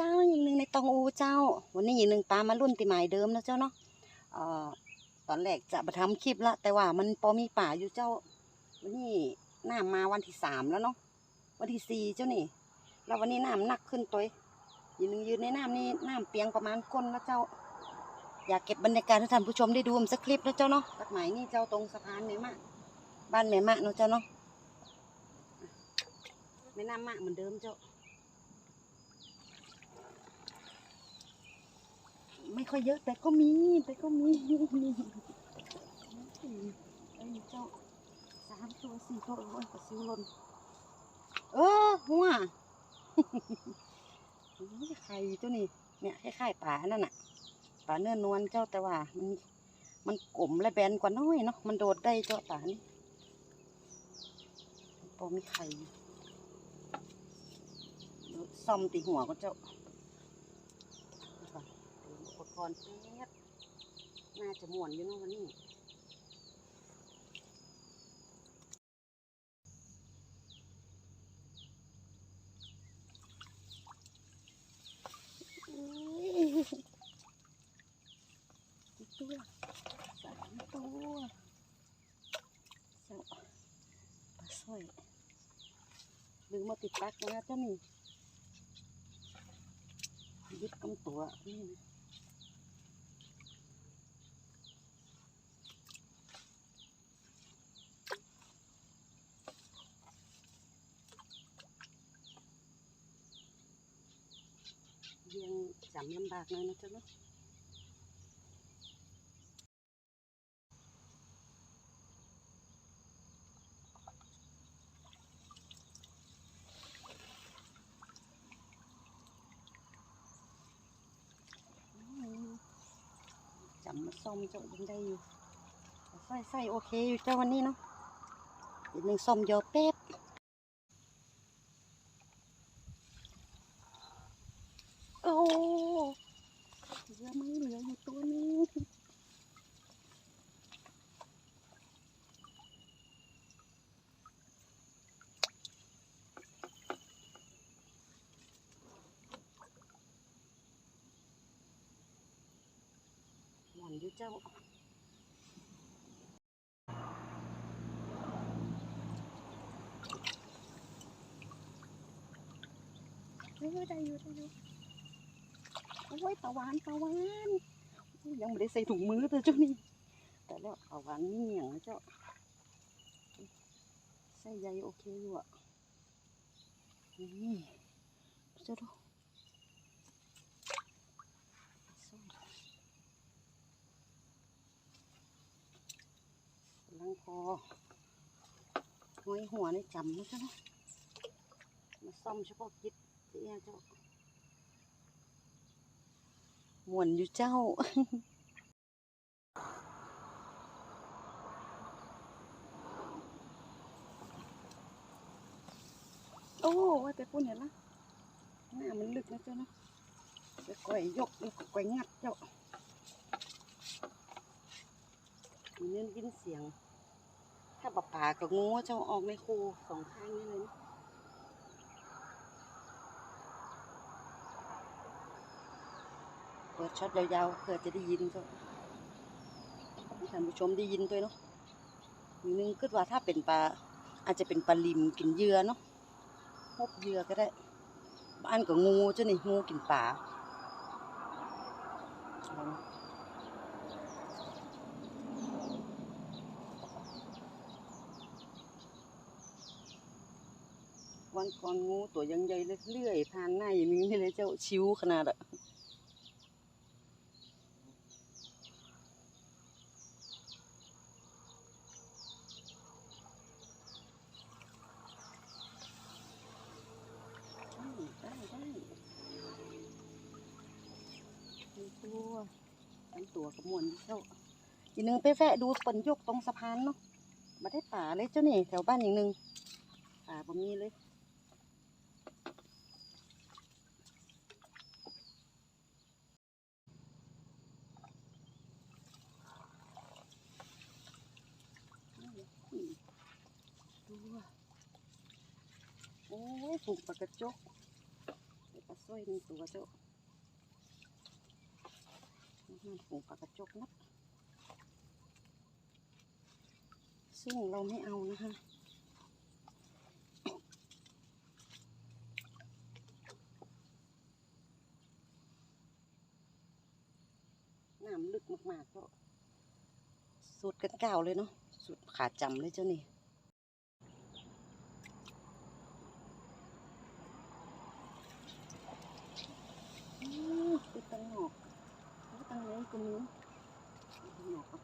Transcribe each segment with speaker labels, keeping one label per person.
Speaker 1: ต้าอย่างหนึ่งในตองอูเจ้า วันนี้อีกหนึ่งตามมารุ่นตีหมายเดิมนะเจ้าเนาะเอ่อตอนแรกจะมาทำคลิปละแต่ว่ามันพอมีป่าอยู่เจ้า วันนี้น้ำมาวันที่สามแล้วเนาะวันที่สี่เจ้านี่ แล้ววันนี้น้ำหนักขึ้นตัวอีกหนึ่งยืนในน้ำนี่น้ำเปียงประมาณก้นแล้วเจ้า อยากเก็บบรรยากาศให้ท่านผู้ชมได้ดูมสักคลิปนะเจ้าเนาะตักหมายนี่เจ้าตรงสะพานแม่มะบ้านแม่มะเนาะเจ้าเนาะแม่น้ำมะเหมือนเดิมเจ้า ไม่ค่อยเยอะแต่ก็มีแต่ก็มีมีไอ้เจ้าสามตัวสี่ตัวโอ้ยกระซิวลนเออหัวไข่เจ้านี่เนี่ยคล้ายๆป่านั่นน่ะป่าเนื้อนวลเจ้าแต่ว่ามันมันกลมและแบนกว่าน้อยเนาะมันโดดได้เจ้าป่านี่พอมีไข่ซ่อมตีหัวก็เจ้า รียมอุปกรณ์แป๊บน่าจะม่วนอยู่เนาะวันนี้ตัวสามตัวเจ้าปลาสร้อยลืมมาติดปักนะเจ้านี่ยึดกำตัวนี่นะ เรียงจำ ลำบากหน่อยนะจ๊ะเนาะอืมจำมาซ่อมจ้ายังได้อยู่ใส่ใส่โอเคอยู่เจ้าวันนี้เนาะอีกหนึ่งซ่อมยอแป๊บ โอ้เหลือไหมเหลืออยู่ตัวนึงห วานอยู่เจ้าเอได้อยู่ได้อยู่โอ้ยตะวันตะวันยังไม่ได้ใส่ถุงมือเลยเจ้านี่แต่แล้วตะวันนี่อย่างนะเจ้าใส่ใยโอเคอยู่อะนี่เจ้าดูลังคอ หัวในจำนะเจ้าเนาะมาซ่อมเฉพาะกิจเจ้าเจ้าหมวนอยู่เจ้าโอ้ว่าแต่พูดเห็นละหน้ามันลึกนะเจ้าเนาะไปก่อยยกแล้วก็ก่อยงัดเจ้าเน้นยินเสียง ถ้าปลาป่ากับงูจ้าออกในคูสองข้างนี่เลยนะเปิดช็อตยาวๆเพื่อจะได้ยินก็ท่านผู้ชมได้ยินด้วยเนาะอีนึงคิดว่าถ้าเป็นปลาอาจจะเป็นปลาลิมกินเยื่อเนาะพบเยื่อก็ได้ บ้านกับงูเจ้านี่งูกินปลา อนะวันก่อนงูตัวยังใหญ่เลื่อยผ่านหน้าอย่างนี้เลยเจ้าชิวขนาดอะอืมได้ได้มีตัวทั้งตัวกระมวลเจ้าอีกหนึ่งไปแวะดูปนยกตรงสะพานเนาะมาได้ป่าเลยเจ้านี่แถวบ้านอย่างหนึ่งป่าบ่มีเลยอืมตัว โอ้ยผูกปากกระจกปลาสร้อยหนึ่งตัวเจ้ามันฝูงปลากระจกนัดซึ่งเราไม่เอานะคะน้ำลึกมากๆก็สุดกันก้าวเลยเนาะสุดขาดจำเลยเจ้านี่อู้ ติดตังหอกอู้ตังไหนก็มีตังหอกก็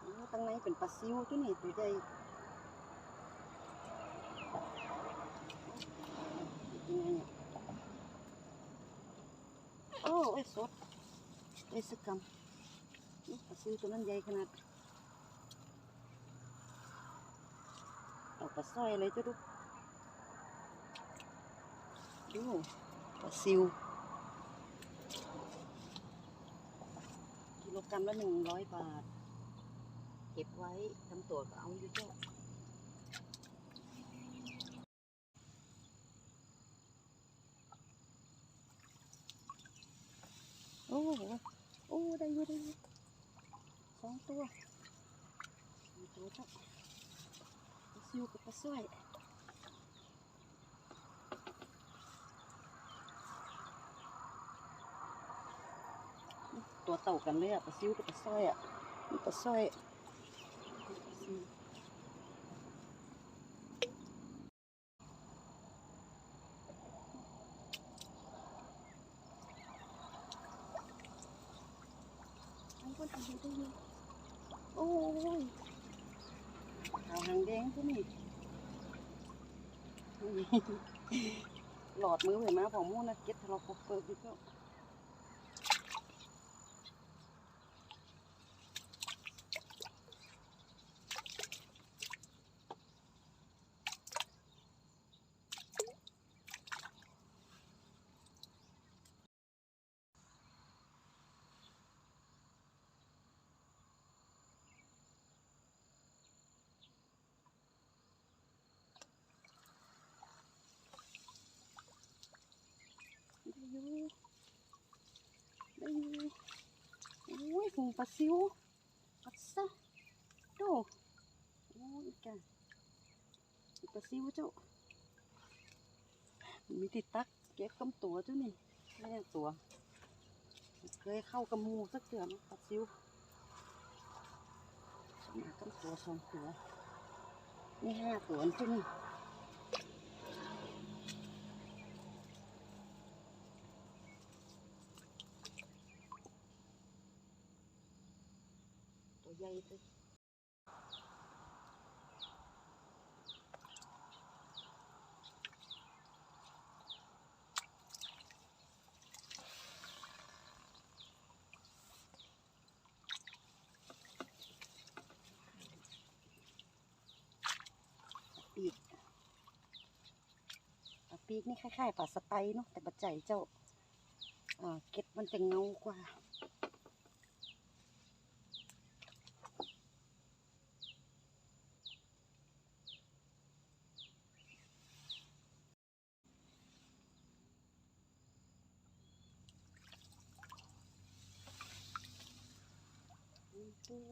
Speaker 1: อู้งไหนเป็นปลาซิวเจ้านี่ตัวใหญ่เนี่ยโอ้ไอ้สดไอ้สกกำนี่ปลาซิวตัวนั้นใหญ่ขนาดเอาปลาสร้อยอะไรจะดู ดูปลาซิว กิโลกรัมละหนึ่งร้อยบาท เก็บไว้ทำตัวก็เอาอยู่เจ้าโอ้โหโอ้ ได้อยู่ได้อยู่สองตัวสองตัวจ้าปลาซิวกับปลาสร้อย ตัวเต่ากันเลยอะปลาซิวกับปลาสร้อยอะนี่ปลาสร้อยปลาซิวอันก็ทำได้อยู่โอ้ยขาวหางแดงตัวนี้หลอดมือเห็นไหมผมมูนะเก็ตทะเลาะปกเปิดอยู่ก็ได้อยู่ได้อยู่ โอ้ยฝูงปลาซิวปัดซะดูโอ้ยแกปลาซิวเจ้ามีติดตักเก็บกำตัวเจ้านี่แม่ตัว เคยเข้ากำมูสักเดือนปลาซิวมากำตัวสองตัวนี่ห้าตัวเจ้านี่ ตัวใหญ่เลยปีกปลาปีกนี่คล้ายๆปลาสไตล์เนาะแต่ปลาใจเจ้าอ่าเก็ดมันจะเงากว่า หนึ่งตัว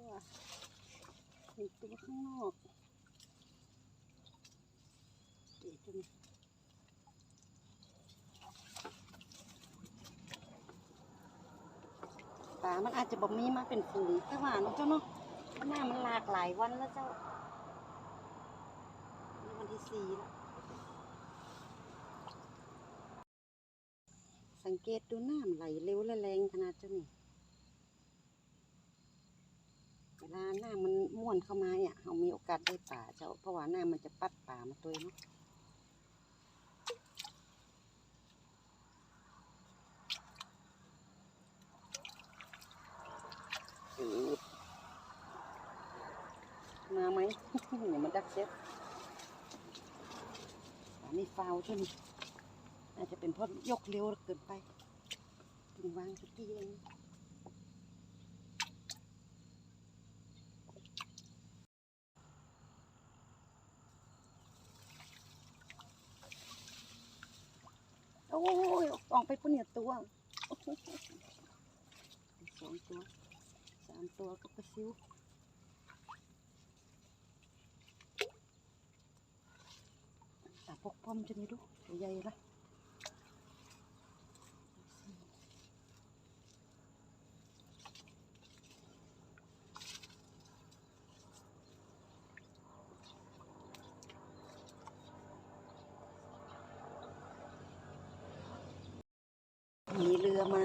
Speaker 1: หนึ่งตัวข้างนอกเดี๋ยวจะมีปลา มันอาจจะบ่มีมาเป็นฝูงแต่ว่าเนาะเจ้าเนาะหน้ามันหลากหลายวันแล้วเจ้าวันที่สี่แล้วสังเกตดูน้ำไหลเร็วและแรงขนาดเจ้านี่เวลาหน้ามันม่วนเข้ามาเนี่ยเรามีโอกาสได้ป่าเจ้าเพราะว่าหน้ามันจะปัดป่ามาตัวเนาะอืด มาไหมอย่ามาดักเซฟอันนี้ฟาวใช่ไหมอาจจะเป็นเพราะยกเร็วเกินไปถึงวางสักทีเองยออกไปปุ่นเนี่ยตัวสองตัวสามตัวก็ปลาซิว ปกป้อมจะนี่ดูตัวใหญ่ละมีเรือมา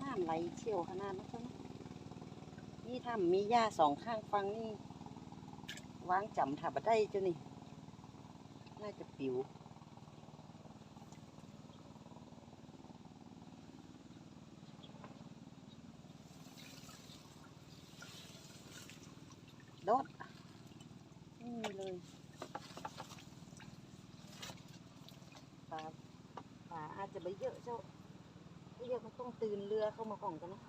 Speaker 1: น้ำไหล เชี่ยวขนาดนั้นนี่ถ้ามีหญ้าสองข้างฟังนี่วางจำถับได้เจ้านี่ น่าจะปิวโดดไม่มีเลยปลาปลาอาจจะไปเยอะเจ้า เรียกมันต้องตื่นเรือเข้ามาก่อนกันนะ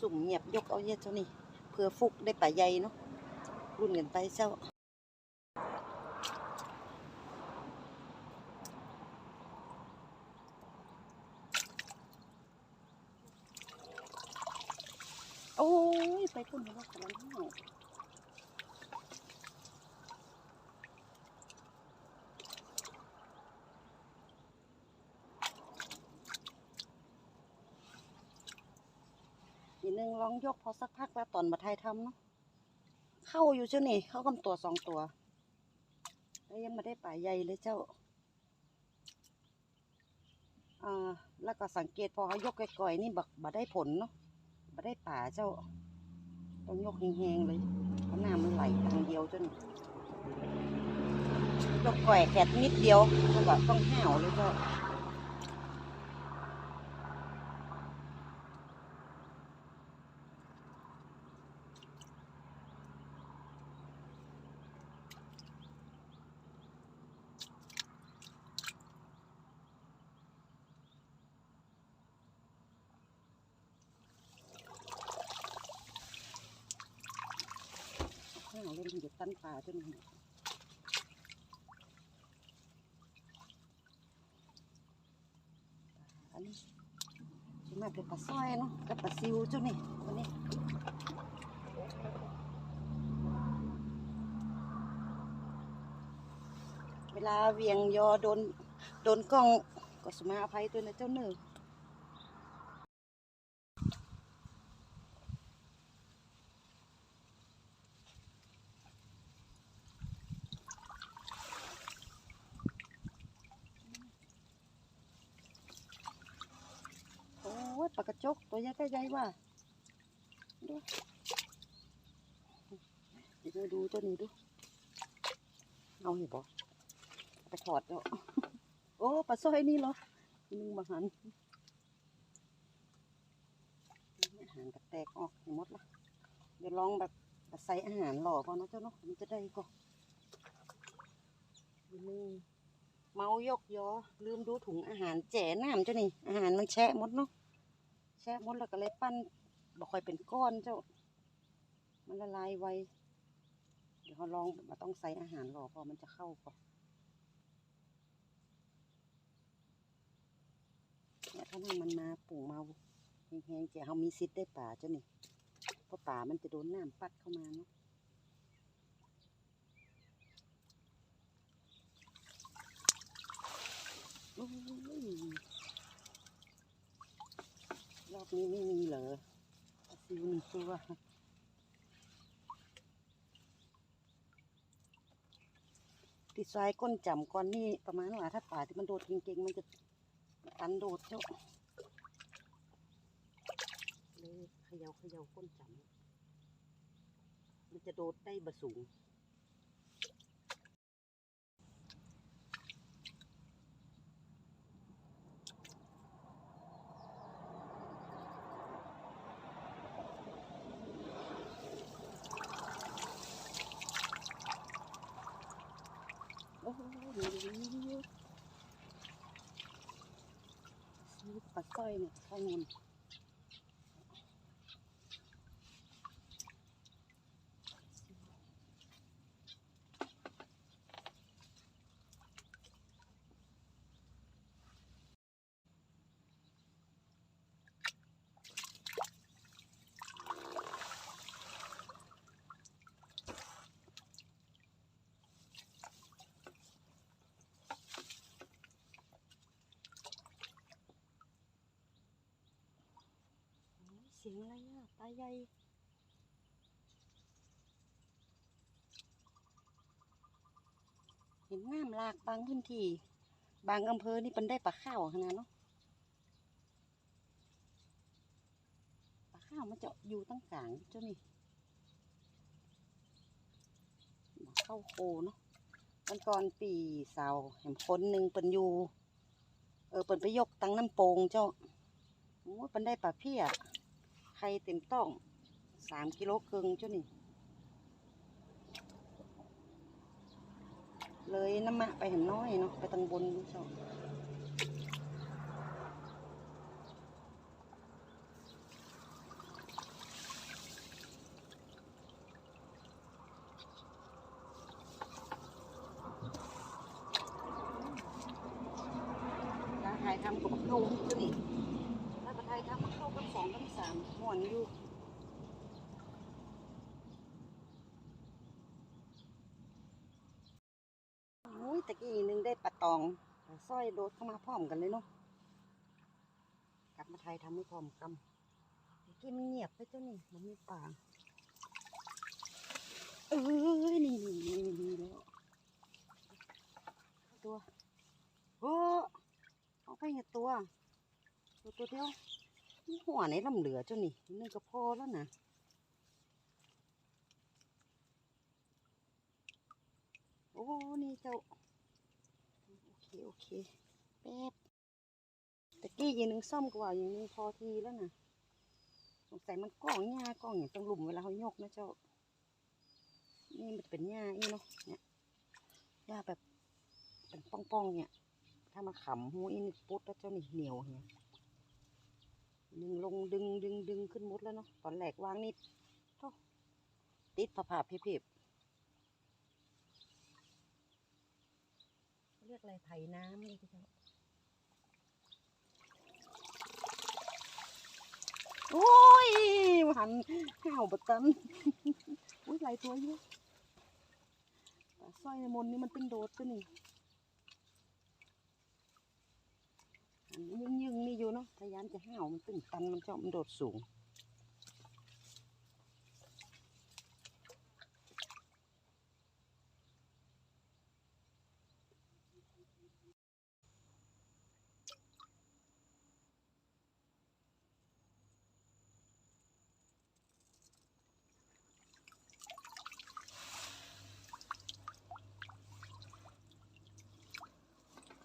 Speaker 1: สุ่มเงียบยกเอาเยอะเจ้านี่เพื่อฟุกได้ป่าใหญ่เนาะรุ่นกันไปเจ้าโอ้ยไปพุ่นแล้วกำลัง หนึงลองยกพอสักพักแล้วตอนมาไทยทำเนาะเข้าอยู่เจ้านี่ เข้ากำตัวสองตัว แล้วยังไม่ได้ป่าใหญ่เลยเจ้าอ่าแล้วก็สังเกตพอเขายกก่อยๆนี่บักบ่ได้ผลเนาะบ่ได้ป่าเจ้า ต้องยกแหงๆเลยเพราะน้ำมันไหลทางเดียวจนยกก่อยแกดนิดเดียวมันแบบต้องห่าวเลยเจ้า ห่าวเลยมัน ตั้นป่าจนมันอันนี้ชิมาเป็นปลาสร้อยเนาะกับปลาซิวเจ้านี่วันนี้เวลาเวียงยอโดนโดนกล้องก็สมาอภัยตัวนะเจ้าเนื้อโอ้ยปลากระจก ตัวใหญ่ใหญ่ว่ะดูเดี๋ยวดูตัวนี้ดูเอาอยู่บ่ไปถอดแล้วโอ้ปลาสร้อยนี่เหรอนึ่งบาหันอาหารกระแตกออกหมดละเดี๋ยวลองแบบใส่อาหารหล่อก่อนนะเจ้าเนาะมันจะได้ก็นี่เมายกยอลืมดูถุงอาหารแจ๋น้ำเจ้านี่อาหารมันแช่หมดเนาะ แช่หมดแล้วก็เลยปั้นบ่ค่อยเป็นก้อนเจ้า มันละลายไว เดี๋ยวเขาลองมาต้องใส่อาหารหรอพอมันจะเข้าก่อนเนี่ยถ้านั่งมันมาปุ่งเมาแห้งๆเจ้าเขามีซิดได้ป่าเจ้านี่เพราะป่ามันจะโดนน้ำปัดเข้ามาเนาะโอ้ย นี้ไม่มีเหรอปลาซิวหนึ่งตัวติดทรายก้นจำก้อนนี่ประมาณว่าถ้าป่าที่มันโดดเก่งๆมันจะตันโดดเจ้าเขย่าเขย่าก้นจำมันจะโดดได้บะสูง นู่น สียงอะไรอะปลาใหญ่เห็นน้ำหลากบางพื้นที่ บางอำเภอนี่เป็นได้ปลาข้าวขนาดเนาะปลาข้าวมันจะอยู่ตั้งกลางเจ้านี่เข้าโคเนาะมันก่อนปีเสาเห็นคนหนึ่งเป็นอยู่เออเป็นไปยกตั้งน้ำโปงเจ้าโอ้ยเป็นได้ปลาเพี้ย ไข่เต็มต้องสามกิโลครึ่งเจ้านี่เลยน้ำมะไปเห็นน้อยเนาะไปตังบนนี่เจ้าร้านไทยทำกับเข้าวนี่เจ้านี่ามม่วนอยู่โอ้ยตะกี้นึงได้ปลาตองสร้อยโดดเข้ามาพร้อมกันเลยเนาะกลับมาไทยทำไม่พร้อมกันตะกี้มันเงียบไปเจ้านี่มันมีป่าเอ้ยนี่นี่นี่นี่แล้วตัวโอ้เอาไปเนี่ยตัวตัวตัวเดียว หัวไหนลำเหลือเจ้านี่นึงก็พอแล้วนะโอ้นี่เจ้าโอเคโอเคแป๊บตะกี้ยีนึงซ่อมกว่าอย่างนึงพอทีแล้วนะสงสัยมันกล้องหญ้ากล้องอย่างต้องหลุมเวลาเขายกนะเจ้า นี่มันเป็นหญ้าอีเนาะเนี่ยหญ้าแบบเป็นป้องๆเนี่ย ถ้ามาขำหูอินปุ๊ดแล้วเจ้านี่เหนียวเนี่ย ดึงลงดึงดึงดึงขึ้นมุดแล้วเนาะตอนแรกวางนี่โถ่ติดผ่าผ่าเพบๆเรียกอะไรไถน้ำเลยพี่เจ้าโอ้ยหันห่าวบัตันอุ้ยหลายตัวอยู่ปลาสร้อยในมนต์นี่มันเป็นโดดตัวนี่อัน ยึงยึงนี่อยู่เนาะพยายามจะห่าวมันตึงตันมันชอบมันโดดสูง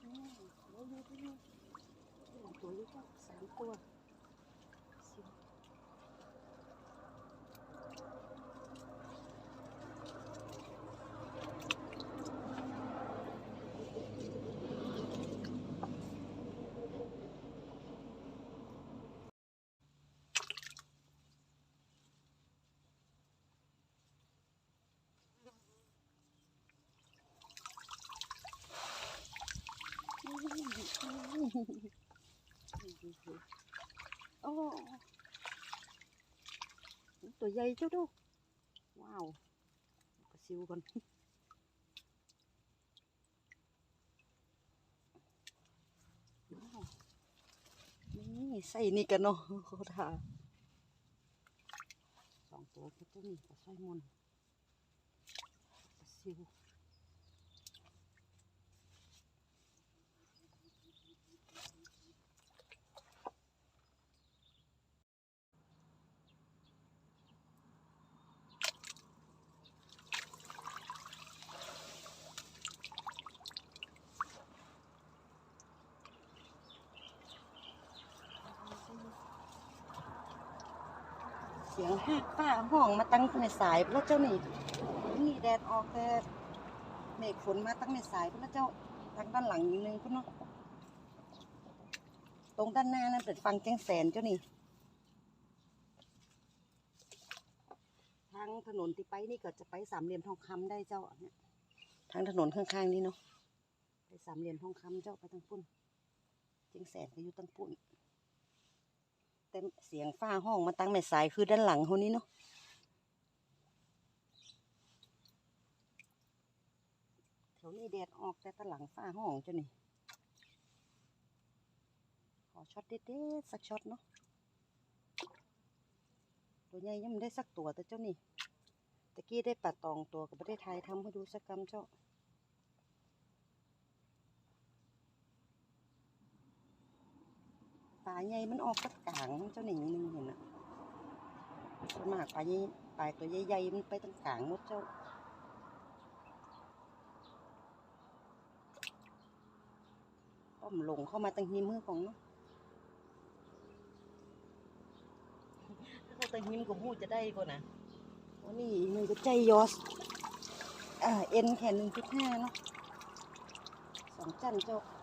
Speaker 1: อืมเดี๋ยวดูไปดูหลายตัวอยู่ก็สามตัวสิบ โอ้ ตัวใหญ่เจ้าดู ว้าวกระซิวกันนี่ใส่นี่กันเนาะเขาทาสองตัวก็ตัวนี้ปลาสร้อยมนกระซิว เสียงห้าป้าห้องมาตั้งในสายพระเจ้านี่นี่แดดออกแต่เมฆฝนมาตั้งในสายพระเจ้าทางด้านหลังอีกนึงพุ่นเนาะตรงด้านหน้านั่นเป็นฟังแจ้งแสนเจ้านี่ทางถนนที่ไปนี่ก็จะไปสามเหลี่ยมทองคำได้เจ้าเนี่ยทางถนนข้างๆนี่เนาะไปสามเหลี่ยมทองคำเจ้าไปทางปุ่นแจ้งแสนก็อยู่ทางปุ่น แต่เสียงฟ้าห้องมาตั้งแม่สายคือด้านหลังเขานี้เนาะแถวนี้แดดออกแต่ตะหลังฟ้าห้องเจ้านี่ขอช็อตเด็ดๆสักช็อตเนาะตัวใหญ่ยังไม่ได้สักตัวแต่เจ้านี่ตะกี้ได้ปลาตองตัวกับประเทศไทยทำให้ดูสักกำเจ้า ปลาใหญ่มันออกสักกลางเจ้าหนิงนึงเห็นอะส่วนมากปลาใหญ่ปลาตัวใหญ่ๆมันไปตรงกลางมดเจ้าต้มลงเข้ามาตั้งหิมมือของเนาะถ้าเขาตั้งหิมกับหูจะได้ก่อนนะวันนี้หนึ่งก็ใจยอสอ่าเอ็นแค่หนึ่งจุดห้าเนาะสองจันเจ้า ก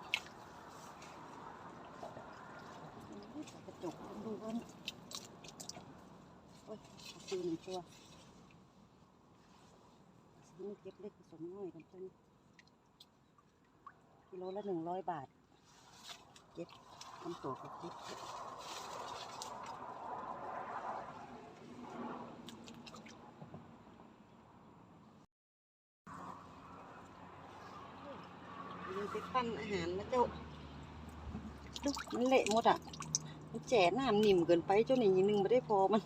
Speaker 1: ระจกดูว่าโอ้ยซื้อหนึ่งตัวซื้อมเก็บเล็กผสมน้อยกันจนกิโลละหนึ่งร้อยบาทเก็บทำตัวกับเก็บมันไปปั้นอาหารมาเจ้าดูมันเละหมดอะ มันแฉะน้ำนิ่มเกินไปเจ้านี่ยิงนึงไม่ได้พอมัน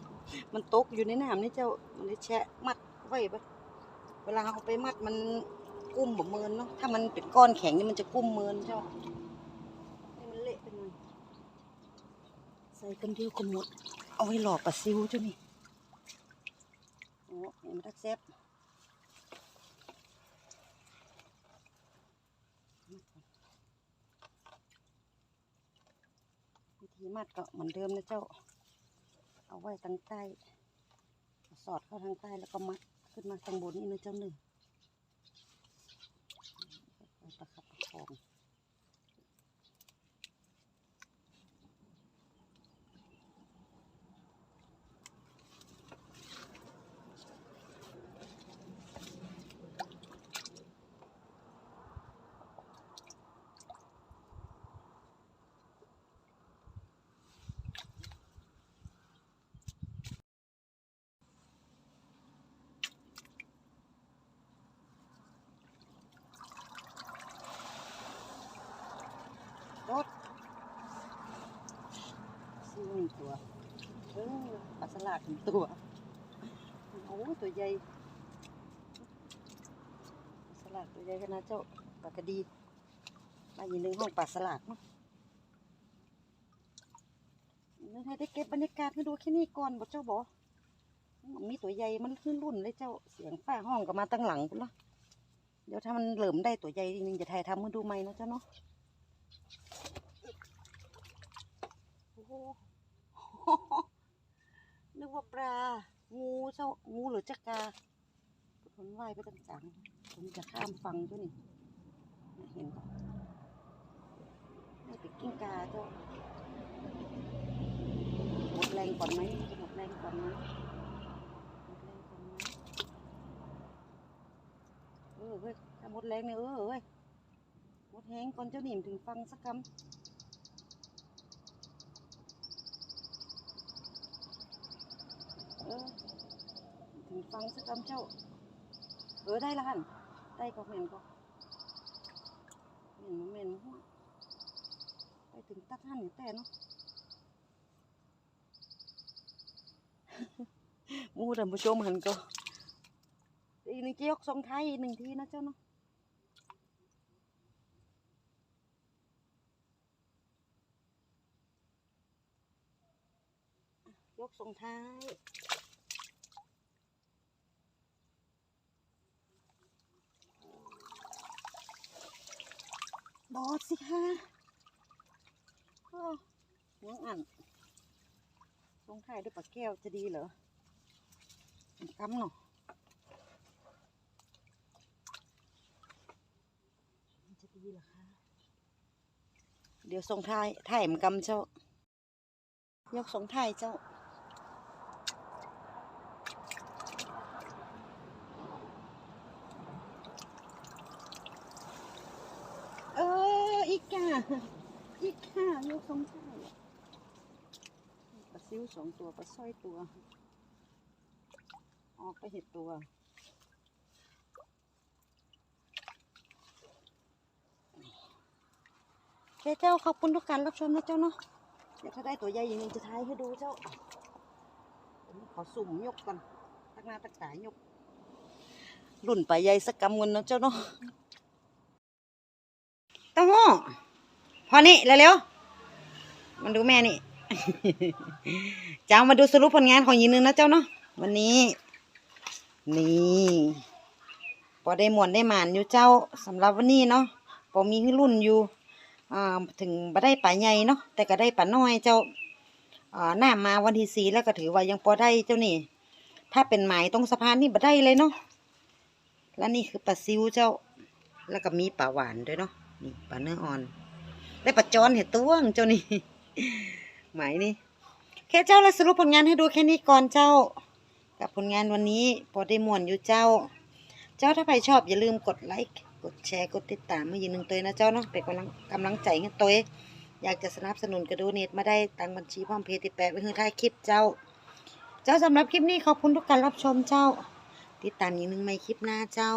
Speaker 1: มันตกอยู่ในน้ำนี่เจ้ามันเลยแฉะมัดไว้ปะเวลาเอาไปมัดมันกุ้มแบบเมินเนาะถ้ามันเป็นก้อนแข็งนี่มันจะกุ้มเมินเจ้าให้มันเละไปหน่อยใส่กันเดียวก็หมดเอาไว้หลอกปลาซิวเจ้านี่โอ้ยมันทักแซบีมัดก็เหมือนเดิมนะเจ้า เอาไว้ทางใต้ สอดเข้าทางใต้แล้วก็มัดขึ้นมาทางบนนี่นะเจ้าหนึ่งประคับประคองรถซื้อหนึ่งตัว เออปลาสลากหนึ่งตัว โอ้ตัวใหญ่ปลาสลากตัวใหญ่ขนาดเจ้าปลากระ ดีมาอยู่หนึ่งห้องปลาสลากเนาะนึกให้ได้เก็บบรรยากาศให้ดูแค่นี้ก่อนบอกเจ้าบอกมีตัวใหญ่มันขึ้นรุ่นเลยเจ้าเสียงฝ้าห้องก็มาตั้งหลังพุ่นละเดี๋ยวถ้ามันเหลิมได้ตัวใหญ่จริงๆจะถ่ายทำมาดูไหมเนาะเจ้าเนาะโอ้โหนึกว่าปลา งูเจ้างูหรือจักราผลว่ายไปต่างๆผมจะข้ามฟังเจ้านี่ เนี่ยเห็นปะไม่ไปกิ้งกาเจ้าหมดแรงก่อนไหมจะหมดแรงก่อนไหมหมดแรงก่อนไหมเออเว้ยถ้าหมดแรงเนี่ยเออเว้ยหมดแห้งก่อนเจ้าหนิมถึงฟังสักคำเออถึงฟังสักคำเจ้า เออได้ละหันได้ก็เหม็นก็เหม็ นมันเหม็นหัวไปถึงตัดหันอยู่แต่เนาะหมูท่านผู้ชมหันก็อีกหนึ่งจะยกทรงไทยอีกหนึ่งทีนะเจ้าเนาะยกทรงท้าย บอสสิคะโอ้ยังอ่านลงท้ายด้วยปลาแก้วจะดีเหรอกำเนาะมันจะดีเหรอคะ เดี๋ยวส่งท้ายถ่ายมันกำเจ้ายกส่งท้ายเจ้า เออ อีกค่ะอีกค่ะยกสองท้าปลาซิวสองตัวปลาสร้อยตัว ออกไปเห็ดตัวโอเคเจ้าขอบคุณทุกการรับชมนะเจ้าเนาะเดี๋ยวถ้าได้ตัวใหญ่ย่างนี้จะท้ายให้ดูเจ้าขอสุ่มยกก่อนตักหน้าตักตายกรุ่นไปใหญ่สักกำเงินนะเจ้าเนาะเต้าหู้ พอนี่เร็วๆมันดูแม่นี่ เจ้ามาดูสรุปผลงานของยีนึงนะเจ้าเนาะวันนี้ นี่พอได้หมวนได้หมานอยู่เจ้าสำหรับวันนี้เนาะพอมีรุ่นอยู่อ่าถึงบ่ได้ป่าใหญ่เนาะแต่ก็ได้ป่าน้อยเจ้าอ่าหน้ามาวันที่สี่แล้วก็ถือว่ายังพอได้เจ้านี่ ถ้าเป็นหมายตรงสะพานนี่บ่ได้เลยเนาะและนี่คือปลาซิวเจ้า แล้วก็มีปลาหวานด้วยเนาะนี่ปลาเนื้ออ่อน ได้ปลาจอนเห็ดตัวงเจ้านี่หมายนี่แค่เจ้าแล้วสรุปผลงานให้ดูแค่นี้ก่อนเจ้า กับผลงานวันนี้พอได้ม่วนอยู่เจ้า เจ้าถ้าใครชอบอย่าลืมกดไลค์กดแชร์กดติดตามมาอย่าลืมตัวนะเจ้าเนาะเป็นกำลังกำลังใจให้ตัวอยากจะสนับสนุนกระดูเน็ตมาได้ตังบัญชีพร้อมเพย์ติดแปะไว้ให้ท้ายคลิปเจ้า เจ้าสำหรับคลิปนี้ขอบคุณทุกการรับชมเจ้า ติดตามอย่างหนึ่งไม่คลิปหน้าเจ้า